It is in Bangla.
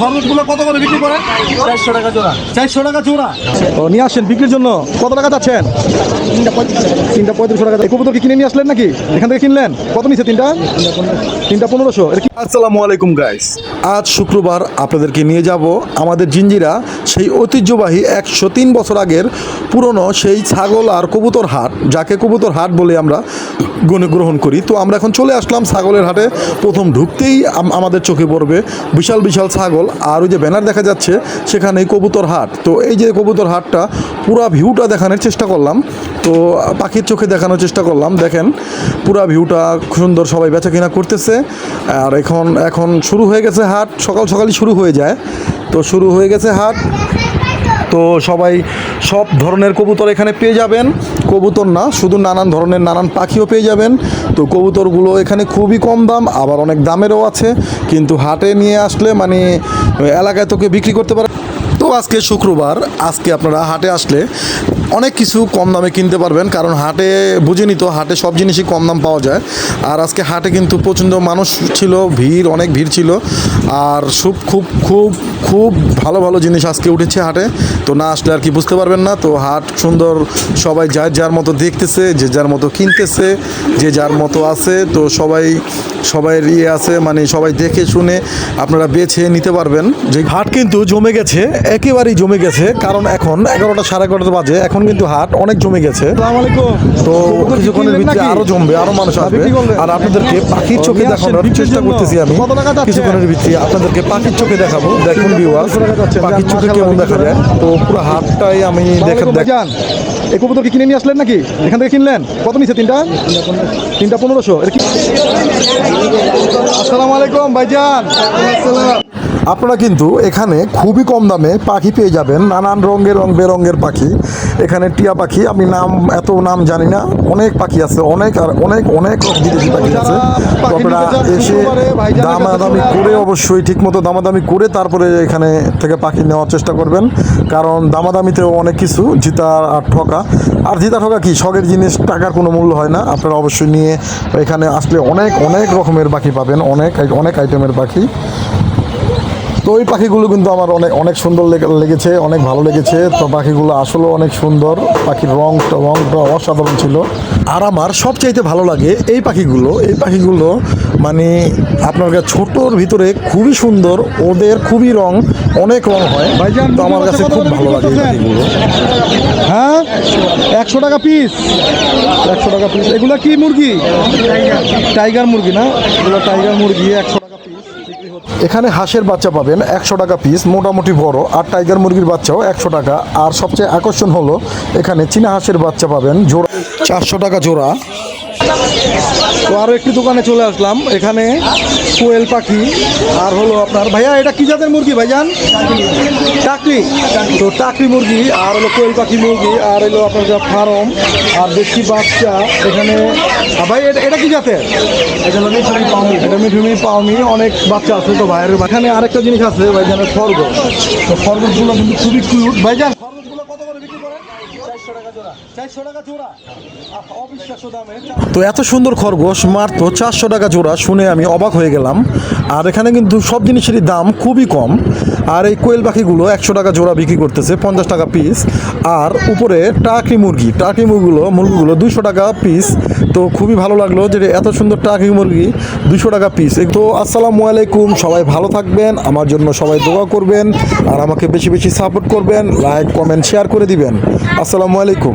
কত করে বিক্রি করেন? চারশো টাকা জোড়া। চারশো টাকা জোড়া? ও নিয়ে আসছেন বিক্রির জন্য। কত টাকা চাচ্ছেন? তিনটা পঁয়ত্রিশশো টাকা এই কবুতর কি কিনে নিয়ে আসলেন নাকি? এখান থেকে কিনলেন? কত নিচ্ছে তিনটা? তিনটা পনেরোশো আসসালামু আলাইকুম গাইস আজ শুক্রবার আপনাদেরকে নিয়ে যাব আমাদের জিঞ্জিরা, সেই ঐতিহ্যবাহী একশো তিন বছর আগের পুরনো সেই ছাগল আর কবুতর হাট, যাকে কবুতর হাট বলে আমরা গণে, গ্রহণ করি। তো আমরা এখন চলে আসলাম ছাগলের হাটে। প্রথম ঢুকতেই আমাদের চোখে পড়বে বিশাল বিশাল ছাগল। আর ওই যে ব্যানার দেখা যাচ্ছে সেখানে কবুতর হাট। তো এই যে কবুতর হাটটা, পুরা ভিউটা দেখানোর চেষ্টা করলাম। তো পাখির চোখে দেখানোর চেষ্টা করলাম। দেখেন, পুরা ভিউটা সুন্দর সবাই বেচা কিনা করতেছে। আর এখন এখন শুরু হয়ে গেছে হাট, সকাল সকালই শুরু হয়ে যায়। তো শুরু হয়ে গেছে হাট। তো সবাই সব ধরনের কবুতর এখানে পেয়ে যাবেন। কবুতর না, শুধু নানান ধরনের নানান পাখিও পেয়ে যাবেন। তো কবুতরগুলো এখানে খুবই কম দাম, আবার অনেক দামেরও আছে। কিন্তু হাটে নিয়ে আসলে মানে এলাকায় তোকে বিক্রি করতে পারে। তো আজকে শুক্রবার, আজকে আপনারা হাটে আসলে অনেক কিছু কম দামে কিনতে পারবেন, কারণ হাটে, বুঝিনি তো, হাটে সব জিনিসই কম দাম পাওয়া যায়। আর আজকে হাটে কিন্তু প্রচণ্ড মানুষ ছিল, ভিড়, অনেক ভিড় ছিল। আর খুব খুব খুব খুব ভালো ভালো জিনিস আজকে উঠেছে হাটে। তো না আসলে আর কি বুঝতে পারবেন না, তো হাট সুন্দর, সবাই যার যার মতো দেখতেছে, যে যার মতো কিনতেছে, যে যার মতো আছে, তো সবাই সবাই ইয়ে আছে মানে সবাই দেখে শুনে আপনারা বেছে নিতে পারবেন। যে হাট কিন্তু জমে গেছে একেবারেই জমে গেছে কারণ এখন এগারোটা সাড়ে এগারোটা বাজে এখন কিন্তু হাট অনেক জমে গেছে। তো কিছুক্ষণের ভিতরে আরও জমবে আরও মানুষ আসবে। আর আপনাদেরকে পাখির চোখে দেখানোর চেষ্টা করতেছি আমি। কিছুক্ষণের ভিতরে আপনাদেরকে পাখির চোখে দেখাবো। দেখুন ভিউয়ার পাখির চোখে কেমন দেখা যায়। তো পুরো হাটটাই আমি দেখে দেখান এই কবুতর কি কিনে নিয়ে আসলেন নাকি? এখান থেকে কিনলেন? কত নিচ্ছে তিনটা? তিনটা পনেরোশো। এটা কি আলাইকুম আপনারা কিন্তু এখানে খুবই কম দামে পাখি পেয়ে যাবেন, নানান রঙের রং বেরঙের পাখি। এখানে টিয়া পাখি, আমি নাম এত নাম জানি না, অনেক পাখি আছে, অনেক আর অনেক অনেক বিদেশি পাখি আছে। তো আপনারা এসে দামাদামি করে অবশ্যই ঠিকমতো দামাদামি করে তারপরে এখানে থেকে পাখি নেওয়ার চেষ্টা করবেন। কারণ দামাদামিতেও অনেক কিছু জিতা আর ঠকা। আর জিতা ঠকা কি? শখের জিনিস টাকার কোনো মূল্য হয় না। আপনারা অবশ্যই নিয়ে এখানে আসলে অনেক অনেক রকমের পাখি পাবেন অনেক অনেক আইটেমের পাখি। তো ওই পাখিগুলো কিন্তু আমার অনেক অনেক সুন্দর লেগে- লেগেছে অনেক ভালো লেগেছে। তো পাখিগুলো আসলেও অনেক সুন্দর। পাখির রংটা রংটা অসাধারণ ছিল। আর আমার সবচাইতে ভালো লাগে এই পাখিগুলো। এই পাখিগুলো মানে আপনার কাছে ছোটোর ভিতরে খুবই সুন্দর ওদের খুবই রং অনেক রং হয়। তো আমার কাছে খুব ভালো লাগে এই পাখিগুলো। হ্যাঁ? একশো টাকা পিস একশো টাকা পিস এগুলো কি মুরগি? টাইগার মুরগি না? এগুলো টাইগার মুরগি একশো এখানে হাঁসের বাচ্চা পাবেন একশো টাকা পিস মোটামুটি বড়। আর টাইগার মুরগির বাচ্চাও একশো টাকা। আর সবচেয়ে আকর্ষণ হলো, এখানে চীনা হাঁসের বাচ্চা পাবেন, জোড়া। চারশো টাকা জোড়া। তো আরও একটি দোকানে চলে আসলাম। এখানে কোয়েল পাখি আর হলো আপনার ভাইয়া এটা কি জাতের মুরগি ভাইজান? টাকলি তো টাকলি মুরগি আর হলো কোয়েল পাখি মুরগি আর হলো আপনার যা ফার্ম আর দেশি বাচ্চা এখানে ভাই এটা এটা কি জাতের? এটা মিঠুমি পাওমি। এটা মিঠুমি পাওমি অনেক বাচ্চা আছে তো ভাইয়ের এখানে আরেকটা জিনিস আছে ভাইজানের খরগোশ। তো খরগোশগুলো কিন্তু খুবই কিউট ভাইজান খরগোশগুলো কত করে বিক্রি করেন চারশো টাকা জোড়া অবিশ্বাস্য দামে তো এত সুন্দর খরগোশ, মাত্র চারশো টাকা জোড়া শুনে আমি অবাক হয়ে গেলাম। আর এখানে কিন্তু সব জিনিসেরই দাম খুবই কম। আর এই কোয়েল পাখিগুলো একশো টাকা জোড়া বিক্রি করতেছে, পঞ্চাশ টাকা পিস আর উপরে টাকি মুরগি টাকি মুরগিগুলো মুরগিগুলো দুশো টাকা পিস তো খুবই ভালো লাগল যে এত সুন্দর টাকি মুরগি দুশো টাকা পিস তো আসসালামু আলাইকুম, সবাই ভালো থাকবেন, আমার জন্য সবাই দোয়া করবেন, আর আমাকে বেশি বেশি সাপোর্ট করবেন লাইক কমেন্ট শেয়ার করে দিবেন। আসসালামু আলাইকুম